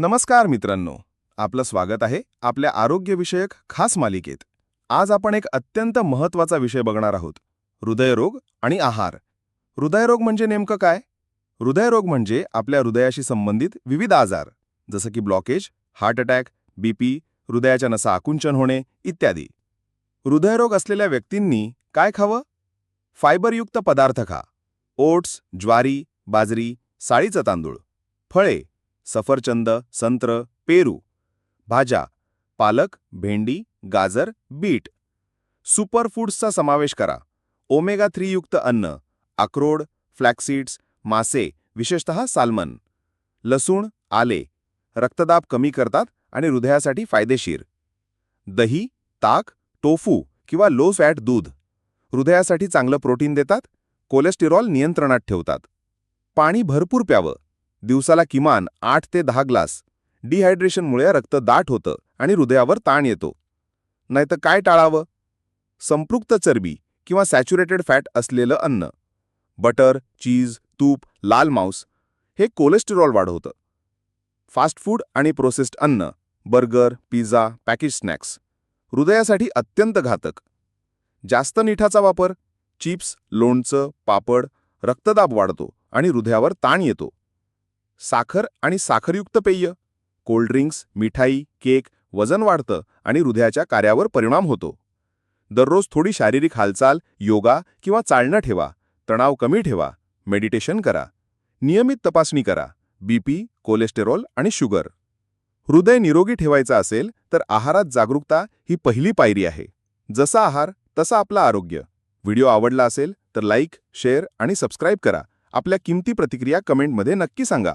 नमस्कार मित्रांनो. आपलं स्वागत आहे आपल्या आरोग्यविषयक खास मालिकेत. आज आपण एक अत्यंत महत्त्वाचा विषय बघणार आहोत. हृदयरोग आणि आहार. हृदयरोग म्हणजे नेमकं काय? हृदयरोग म्हणजे आपल्या हृदयाशी संबंधित विविध आजार जसं की ब्लॉकेज हार्ट अटॅक बीपी हृदयाच्या नसा आकुंचन होणे इत्यादी. हृदयरोग असलेल्या व्यक्तींनी काय खावं? फायबरयुक्त पदार्थ खा. ओट्स ज्वारी बाजरी साळीचं तांदूळ. फळे सफरचंद संत्र पेरू भाज्या पालक भेंडी गाजर बीट. सुपरफूड्सचा समावेश करा. ओमेगा थ्री युक्त अन्न अक्रोड फ्लॅक्सीड्स मासे विशेषतः साल्मन. लसूण आले. रक्तदाब कमी करतात आणि हृदयासाठी फायदेशीर. दही ताक टोफू किंवा लो फॅट दूध. हृदयासाठी चांगलं प्रोटीन देतात. कोलेस्टेरॉल नियंत्रणात ठेवतात. पाणी भरपूर प्यावं. दिवसाला किमान आठ ते दहा ग्लास. डिहायड्रेशनमुळे रक्त दाट होतं आणि हृदयावर ताण येतो. नाहीतर काय टाळावं? संपृक्त चरबी किंवा सॅच्युरेटेड फॅट असलेलं अन्न. बटर चीज तूप लाल मांस हे कोलेस्टेरॉल वाढवतं फास्ट फूड आणि प्रोसेस्ड अन्न बर्गर पिझ्झा पॅकेज स्नॅक्स हृदयासाठी अत्यंत घातक. जास्त मिठाचा वापर चिप्स लोणचं पापड रक्तदाब वाढतो आणि हृदयावर ताण येतो. साखर आणि साखरयुक्त पेय कोल्ड्रिंक्स मिठाई केक वजन वाढतं आणि हृदयाच्या कार्यावर परिणाम होतो. दररोज थोडी शारीरिक हालचाल योगा किंवा चालणं ठेवा तणाव कमी ठेवा मेडिटेशन करा. नियमित तपासणी करा बीपी कोलेस्टेरॉल आणि शुगर. हृदय निरोगी ठेवायचं असेल तर आहारात जागरूकता ही पहिली पायरी आहे. जसा आहार तसा आपलं आरोग्य. व्हिडिओ आवडला असेल तर लाईक शेअर आणि सबस्क्राईब करा. आपल्या किमती प्रतिक्रिया कमेंटमध्ये नक्की सांगा.